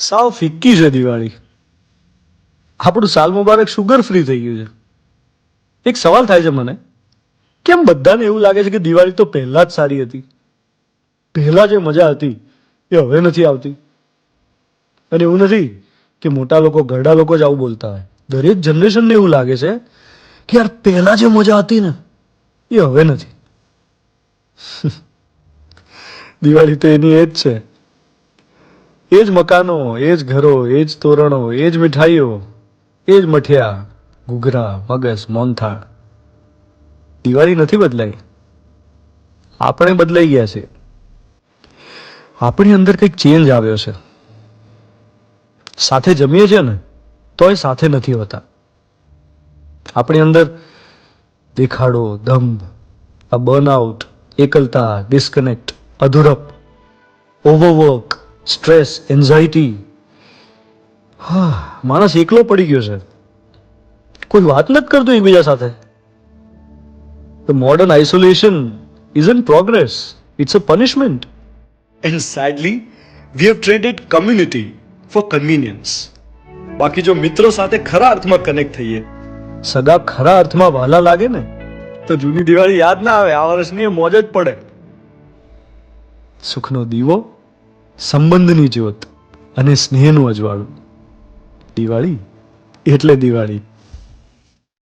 સાવ ફિક્કી છે દિવાળી. આપણું સાલ મુબારક શુગર ફ્રી થઈ ગયું છે. એક સવાલ થાય છે મને. કેમ બધાને એવું લાગે છે કે દિવાળી તો પહેલા જ સારી હતી? પહેલા જે મજા હતી, એ હવે નથી આવતી. અને એવું નથી કે મોટા લોકો, ઘરડા લોકો જ આવું બોલતા હોય. દરેક જનરેશનને એવું લાગે છે કે યાર, પહેલા જે મજા હતી ને, એ હવે નથી. દિવાળી તો એની એ જ છે. એ જ મકાનો, એ જ ઘરો, એ જ તોરણો, એ જ મીઠાઈઓ, એ જ મઠિયા, ઘૂઘરા, મગસ મોનથાળ દિવાળી નથી બદલાઈ. આપણે બદલાઈ ગયા છે. આપણી અંદર કંઈક ચેન્જ આવ્યો છે. સાથે જમીએ છીએ ને, તોય સાથે નથી હોતા. આપણી અંદર દેખાડો, દંભ, આ બર્નઆઉટ એકલતા ડિસ્કનેક્ટ અધૂરપ ઓવરવર્ક સ્ટ્રેસ એન્ઝાઇટી હા માણસ એકલો પડી ગયો છે. કોઈ વાત નથી કરતું એકબીજા સાથે. The modern isolation is in progress it's a punishment and sadly we have traded community for convenience બાકી જો મિત્રો સાથે ખરા અર્થમાં કનેક્ટ થઈએ. સગા ખરા અર્થમાં વહાલા લાગે ને? તો જૂની દિવાળી યાદ ના આવે આ વર્ષની મોજ જ પડે. સુખનો દીવો સંબંધની જ્યોત અને સ્નેહનું અજવાળું. દિવાળી એટલે દિવાળી.